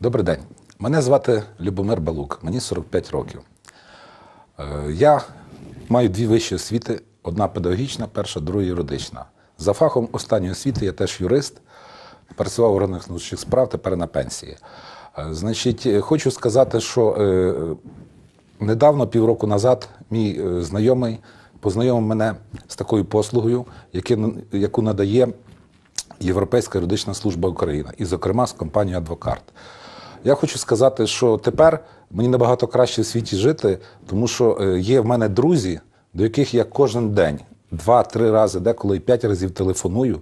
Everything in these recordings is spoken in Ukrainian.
Добрий день. Мене звати Любомир Балук, мені 45 років. Е, Я маю дві вищі освіти: одна педагогічна, перша, друга юридична. За фахом останньої освіти я теж юрист, працював в органах внутрішніх справ, тепер на пенсії. Е, Значить, е, хочу сказати, що недавно, півроку назад, мій знайомий познайомив мене з такою послугою, яку надає Європейська юридична служба України, і, зокрема, з компанією Адвокарт. Я хочу сказати, що тепер мені набагато краще в світі жити, тому що е, є в мене друзі, до яких я кожен день два-три рази, деколи п'ять разів телефоную,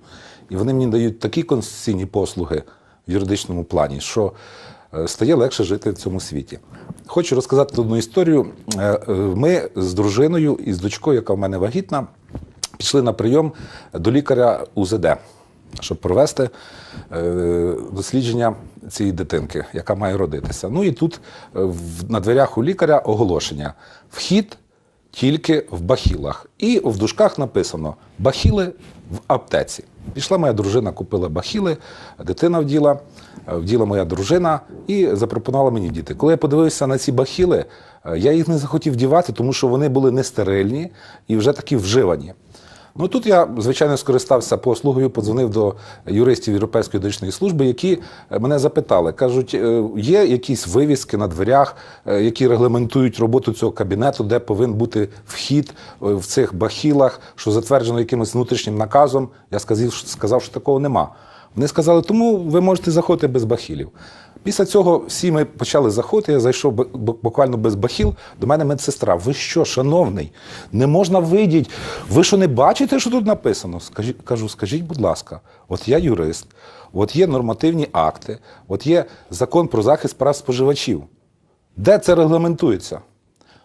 і вони мені дають такі конституційні послуги в юридичному плані, що е, стає легше жити в цьому світі. Хочу розказати одну історію. Е, Ми з дружиною і з дочкою, яка в мене вагітна, пішли на прийом до лікаря УЗД, щоб провести е, дослідження цієї дитинки, яка має родитися. Ну і тут е, на дверях у лікаря оголошення: вхід тільки в бахілах. І в дужках написано бахіли в аптеці. Пішла моя дружина, купила бахіли, дитина вділа, е, вділа моя дружина і запропонувала мені діти. Коли я подивився на ці бахіли, я їх не захотів вдівати, тому що вони були нестерильні і вже такі вживані. Ну тут я, звичайно, скористався послугою, подзвонив до юристів Європейської юридичної служби, які е, мене запитали. Кажуть, е, є якісь вивіски на дверях, е, які регламентують роботу цього кабінету, де повинен бути вхід в цих бахілах, що затверджено якимось внутрішнім наказом. Я сказав, що- такого нема. Вони сказали, тому ви можете заходити без бахілів. Після цього всі ми почали заходити. Я зайшов бу- бу- буквально без бахіл. До мене медсестра. Ви що, шановний? Не можна вийдіть. Ви що не бачите, що тут написано? Скажіть, кажу, скажіть, будь ласка, от я юрист, от є нормативні акти, от є закон про захист прав споживачів. Де це регламентується?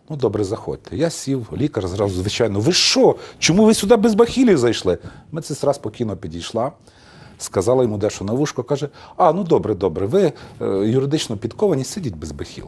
Ну, добре, заходьте. Я сів, лікар зразу, звичайно, ви що? Чому ви сюди без бахілів зайшли? Медсестра спокійно підійшла, сказала йому дещо на вушко, каже: А, ну добре, добре, ви е, юридично підковані, сидіть без бахіл.